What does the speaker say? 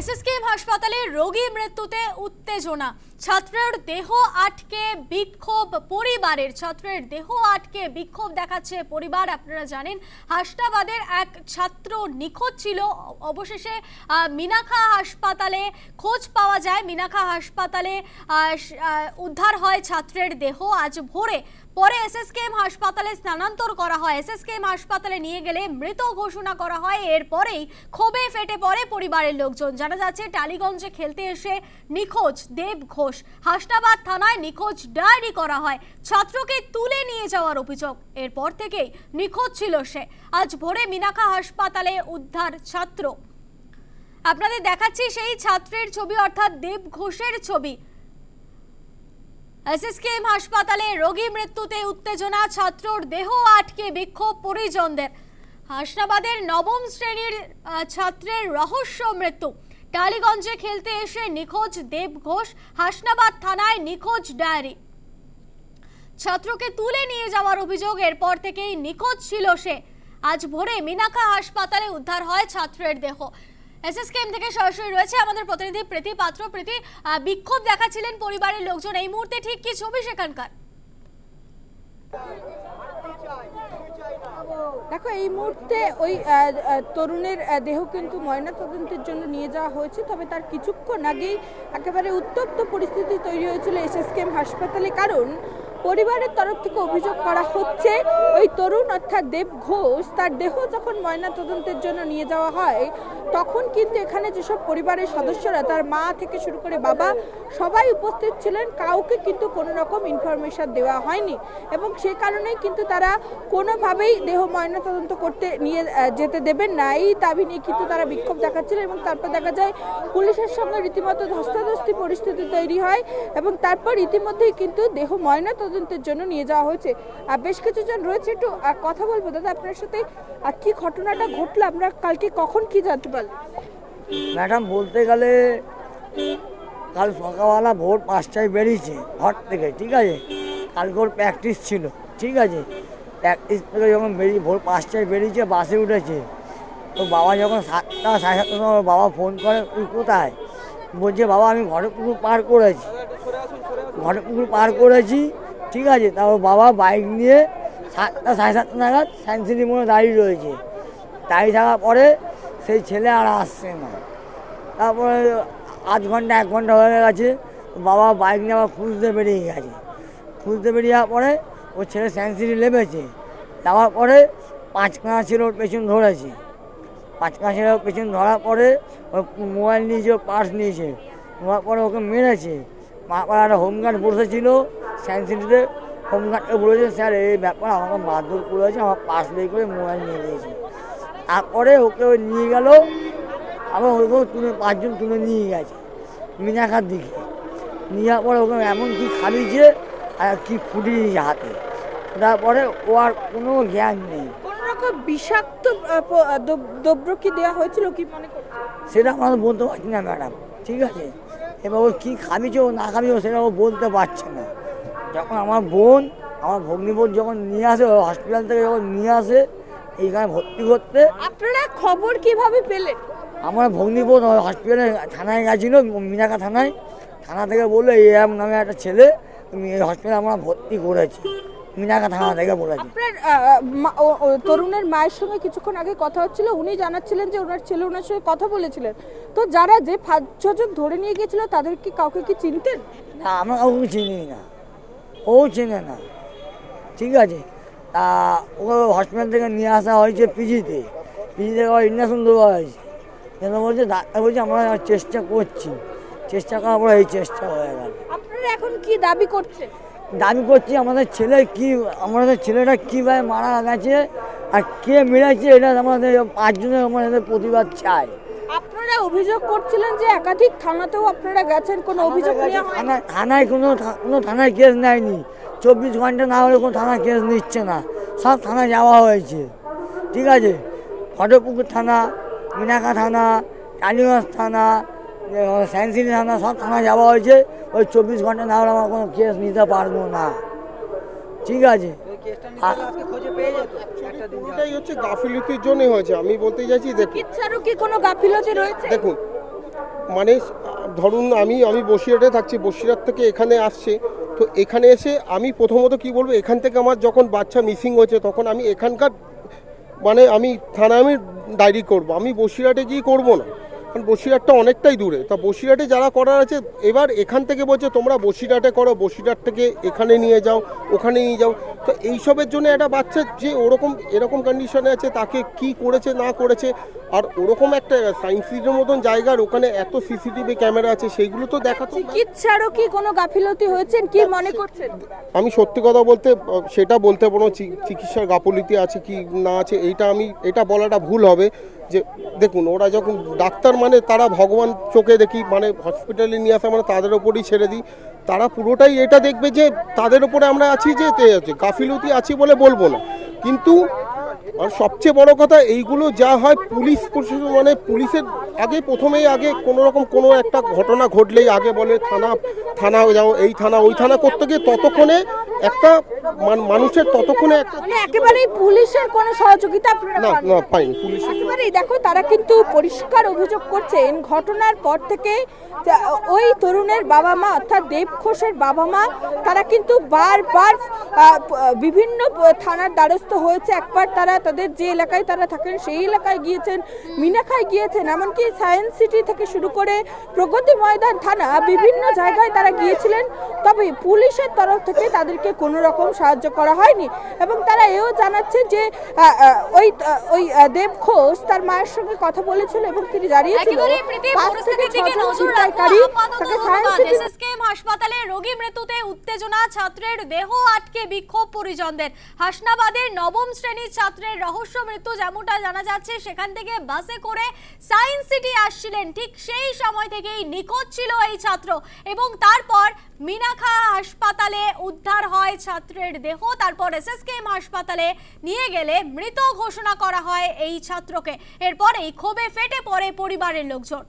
SSKM হাসপাতালে রোগী মৃত্যুতে উত্তেজনা। ছাত্রের দেহ আটকে বিক্ষোভ, পরিবারের ছাত্রের দেহ আটকে বিক্ষোভ দেখাচ্ছে পরিবার। আপনারা জানেন, হাসনাবাদের এক ছাত্র নিখোঁজ ছিল। অবশেষে মিনাখা হাসপাতালে খোঁজ পাওয়া যায়। মিনাখা হাসপাতালে উদ্ধার হয় ছাত্রের দেহ। আজ ভোরে পরে এসএসকেএম হাসপাতালে স্থানান্তর করা হয়। এসএসকেএম হাসপাতালে নিয়ে গেলে মৃত ঘোষণা করা হয়। এরপরেই ক্ষোভে ফেটে পড়ে পরিবারের লোকজন। জানা যাচ্ছে, টালিগঞ্জে খেলতে এসে নিখোঁজ দেব ঘোষ। হাসনাবাদ থানায় নিখোঁজ ডায়েরি করা হয়। ছাত্রকে তুলে নিয়ে যাওয়ার অভিযোগ। এরপর থেকেই নিখোঁজ ছিল সে। আজ ভোরে মিনাখা হাসপাতালে উদ্ধার ছাত্র। আপনাদের দেখাচ্ছি সেই ছাত্রের ছবি, অর্থাৎ দেব ঘোষের ছবি। এসএসকেএম হাসপাতালে রোগী মৃত্যুতে উত্তেজনা, ছাত্রর দেহ আটকে বিক্ষোভ পরিজনদের। হাসনাবাদের নবম শ্রেণির ছাত্রের রহস্য মৃত্যু। টালিগঞ্জে খেলতে এসে নিখোঁজ দেব ঘোষ, হাসনাবাদ থানায় নিখোঁজ ডায়েরি। ছাত্রকে তুলে নিয়ে যাওয়ার অভিযোগ এরপর থেকেই নিখোঁজ ছিল সে। আজ ভোরে মিনাখা হাসপাতালে উদ্ধার হয় ছাত্রের দেহ। এসএসকেএম থেকে সরাসরি রয়েছে আমাদের প্রতিনিধি প্রীতি পাত্র। প্রীতি বিক্ষোভ দেখাচ্ছিলেন পরিবারের লোকজন। এই মুহূর্তে ঠিক কি ছবি সেখানকার? দেখো, এই মুহূর্তে ওই তরুণের দেহ কিন্তু ময়নাতদন্তের জন্য নিয়ে যাওয়া হয়েছে, তবে তার কিছুক্ষণ আগেই একেবারে উত্তপ্ত পরিস্থিতি তৈরি হয়েছিল এসএসকেএম হাসপাতালে, কারণ পরিবারের তরফ থেকে অভিযোগ করা হচ্ছে, ওই তরুণ অর্থাৎ দেব ঘোষ, তার দেহ যখন ময়নাতদন্তের জন্য নিয়ে যাওয়া হয়, তখন কিন্তু এখানে যেসব পরিবারের সদস্যরা, তার মা থেকে শুরু করে বাবা, সবাই উপস্থিত ছিলেন, কাউকে কিন্তু কোনো রকম ইনফরমেশন দেওয়া হয়নি, এবং সে কারণেই কিন্তু তারা কোনোভাবেই দেহ ময়নাতদন্ত করতে নিয়ে যেতে দেবেন না। এই দাবি নিয়ে কিন্তু তারা বিক্ষোভ দেখাচ্ছিলেন এবং তারপর দেখা যায় পুলিশের সঙ্গে রীতিমতো ধস্তাধস্তি পরিস্থিতি তৈরি হয় এবং তারপর ইতিমধ্যেই কিন্তু দেহ ময়নাতদন্তের জন্য নিয়ে যাওয়া হয়েছে। আর বেশ কিছুজন রয়েছে একটু কথা বলব। দাদা আপনার সাথে আহ, কি ঘটনাটা ঘটলো? আমরা কালকে কখন কি জানতে পারলাম? ম্যাডাম বলতে গেলে কাল সকালবেলা ভোর পাঁচটায় বেরিয়েছে ঘর থেকে ঠিক আছে? কালকে ওর প্র্যাকটিস ছিল ঠিক আছে? প্র্যাকটিস থেকে যখন বেরিয়ে, ভোর পাঁচটায় বেরিয়েছে, বাসে উঠেছে। তো বাবা যখন সাতটা, সাড়ে সাতটার সময় বাবা ফোন করে, তুই কোথায়? বলছে, বাবা, আমি ঘরে পুকুর পার করেছি। ঘরে পুকুর পার করেছি, ঠিক আছে? তারপর বাবা বাইক নিয়ে সাতটা, সাড়ে সাতটা নাগাদ সায়েন্স সিটি মোড়ে দাঁড়িয়ে রয়েছে। দাঁড়িয়ে থাকার পরে সেই ছেলে আর আসছে না। তারপরে আধ ঘণ্টা, এক ঘণ্টা হয়ে গেছে। বাবা বাইক নিয়ে আবার খুঁজতে বেরিয়ে গেছে। খুঁজতে বেরিয়ে যাওয়ার পরে ও ছেলে সিটি নেমেছে যাওয়ার পরে পাঁচ কাঁচা ছিল ওর পেছন ধরেছে। পাঁচ কাঁচা ছিল ওর পেছন ধরার পরে ও মোবাইল নিয়েছে ওর পার্স নিয়েছে নেওয়ার পরে ওকে মেরেছে। মারপর একটা হোমগার্ড বসেছিল সিটিতে হোমগার্ডকে বলেছে, স্যার, এই ব্যাপার আমাকে মারধর করেছে, আমার পার্স বের করে মোবাইল নিয়ে নিয়েছে। তারপরে ওকে ওই নিয়ে গেল, আবার ওকেও তুলে পাঁচজন তুলে নিয়ে গেছে মিনাখার দিকে। নিয়ে যাওয়ার পরে ওকে এমন কি খালিয়েছে আর কি ফুটিয়েছে হাতে। তারপরে ও আর কোনো জ্ঞান নেই। কোন রকম বিষাক্ত দ্রব্য কি দেওয়া হয়েছিল কি মনে করছেন? সেটা আমরা বলতে পারছি না ম্যাডাম। ঠিক আছে? এবার ও কী খাবিছে ও না খাবিছে সেটা ও বলতে পারছে না। যখন আমার বোন আমার ভগ্নী বোন যখন নিয়ে আসে হসপিটাল থেকে যখন নিয়ে আসে এইখানে ভর্তি করতে আপনারা খবর কীভাবে পেলেন? আমার ভগ্নিবোধ হসপিটালে থানায় গেছিল মিনাকা থানায়। থানা থেকে বলল এ এম নামে একটা ছেলে তুমি এই হসপিটালে আমরা ভর্তি করেছি। মিনাকা থানা থেকে বলেছে। আপনার ও- ও তরুণের মায়ের সঙ্গে কিছুক্ষণ আগে কথা হচ্ছিল উনি জানাচ্ছিলেন যে ওনার ছেলে ওনার সঙ্গে কথা বলেছিলেন। তো যারা যে পাঁচ ছজন ধরে নিয়ে গিয়েছিল তাদের কি কাউকে কি চিনতেন? না আমরা কাউকে চিনি না। ও চেনে না। ঠিক আছে। তা ওকে হসপিটাল থেকে নিয়ে আসা হয়েছে পিজিতে। পিজি থেকে ইন্ডাকশন দেওয়া হয়েছে। কেন বলছে? ডাক্তার বলছে আমরা চেষ্টা করছি। চেষ্টা করার পরে এই চেষ্টা হয়ে গেল। আপনারা এখন কি দাবি করছেন? দাবি করছি আমাদের ছেলে কি আমাদের ছেলেটা কীভাবে মারা গেছে আর কে মেরেছে এটা আমাদের পাঁচজনের আমাদের প্রতিবাদ চাই। আপনারা অভিযোগ করছিলেন যে একাধিক থানাতেও আপনারা গেছেন কোনো অভিযোগ থানায় থানায় কোনো কোনো থানায় কেস নেয়নি। চব্বিশ ঘণ্টা না হলে কোনো থানায় কেস নিচ্ছে না। সব থানায় যাওয়া হয়েছে। ঠিক আছে? ফটোপুকুর থানা মিনাকা থানা টালিগঞ্জ থানা সায়েন্সিটি থানা সব থানায় যাওয়া হয়েছে। ওই চব্বিশ ঘণ্টা না হলে আমরা কোনো কেস নিতে পারব না। ঠিক আছে? পুরোটাই হচ্ছে গাফিলতির জন্যই হয়েছে। আমি বলতে চাইছি দেখুন। চিকিৎসারও কি কোনো গাফিলতি রয়েছে? দেখুন মানে ধরুন আমি আমি বসিরহাটে থাকছি বসিরহাট থেকে এখানে আসছে। তো এখানে এসে আমি প্রথমত কি বলব এখান থেকে আমার যখন বাচ্চা মিসিং হয়েছে তখন আমি এখানকার মানে আমি থানায় আমি ডায়েরি করব। আমি বসিরহাটে গিয়ে করব না। বসিরহাটটা অনেকটাই দূরে। তা বসিরহাটে যারা করার আছে এবার এখান থেকে বলছে তোমরা বসিরহাটে করো বসিরহাট থেকে এখানে নিয়ে যাও ওখানে নিয়ে যাও। তো এইসবের জন্য একটা বাচ্চা যে ওরকম এরকম কন্ডিশনে আছে তাকে কি করেছে না করেছে আর ওরকম একটা সায়েন্স সিটির মতন জায়গার ওখানে এত সিসিটিভি ক্যামেরা আছে সেইগুলো তো দেখা তো চিকিৎসারও কি কোনো গাফিলতি হয়েছে কি মনে করছেন? আমি সত্যি কথা বলতে সেটা বলতে পারব চিকিৎসার গাফলিতে আছে কি না আছে এইটা আমি এটা বলাটা ভুল হবে। যে দেখুন ওরা যখন ডাক্তার মানে তারা ভগবান চোখে দেখি মানে হসপিটালে নিয়ে আসা মানে তাদের ওপরই ছেড়ে দিই। তারা পুরোটাই এটা দেখবে যে তাদের ওপরে আমরা আছি যে আছে, গাফিলতি আছি বলে বলব না। কিন্তু আর সবচেয়ে বড় কথা, এইগুলো যা হয় পুলিশ প্রশাসন মানে পুলিশের আগে প্রথমেই আগে কোনো রকম কোনো একটা ঘটনা ঘটলেই আগে বলে, থানা থানা যাও, এই থানা, ওই থানা করতে গিয়ে ততক্ষণে একটা মানুষের ততক্ষণে মানে একেবারেই পুলিশের কোনো সহযোগিতা না না পাইনি। পুলিশ একেবারেই দেখো তারা কিন্তু পরিষ্কার অভিযোগ করছেন ঘটনার পর থেকে ওই তরুণের বাবা মা অর্থাৎ দেব ঘোষের বাবা মা তারা কিন্তু বারবার বিভিন্ন থানার দ্বারস্থ হয়েছে। একবার তারা তাদের যে এলাকায় তারা থাকেন সেই এলাকায় গিয়েছেন মিনাখায় গিয়েছেন। এমনকি সায়েন্স সিটি থেকে শুরু করে প্রগতি ময়দান থানা বিভিন্ন জায়গায় তারা গিয়েছিলেন। তবে পুলিশের তরফ থেকে তাদেরকে কোনো রকম সাহায্য করা হয়নি এবং তারা এও জানাচ্ছে যে ওই ওই দেব ঘোষ তার মায়ের সঙ্গে কথা বলেছিল এবং তিনি জানিয়েছিল হাসপাতালে রোগী মৃত্যুতে উত্তেজনা ছাত্রের দেহ আটকে বিক্ষোভ পরিজনদের। হাসনাবাদের নবম শ্রেণির ছাত্রের রহস্য মৃত্যু যেমনটা জানা যাচ্ছে সেখান থেকে বাসে করে সায়েন্স সিটি আসছিলেন। ঠিক সেই সময় থেকেই নিখোঁজ ছিল এই ছাত্র এবং তারপর মিনাখা হাসপাতালে উদ্ধার হয় ছাত্রের দেহ, তারপর এসএসকেএম হাসপাতালে নিয়ে গেলে মৃত ঘোষণা করা হয় এই ছাত্রকে। এরপরেই ক্ষোভে ফেটে পড়ে পরিবারের লোকজন।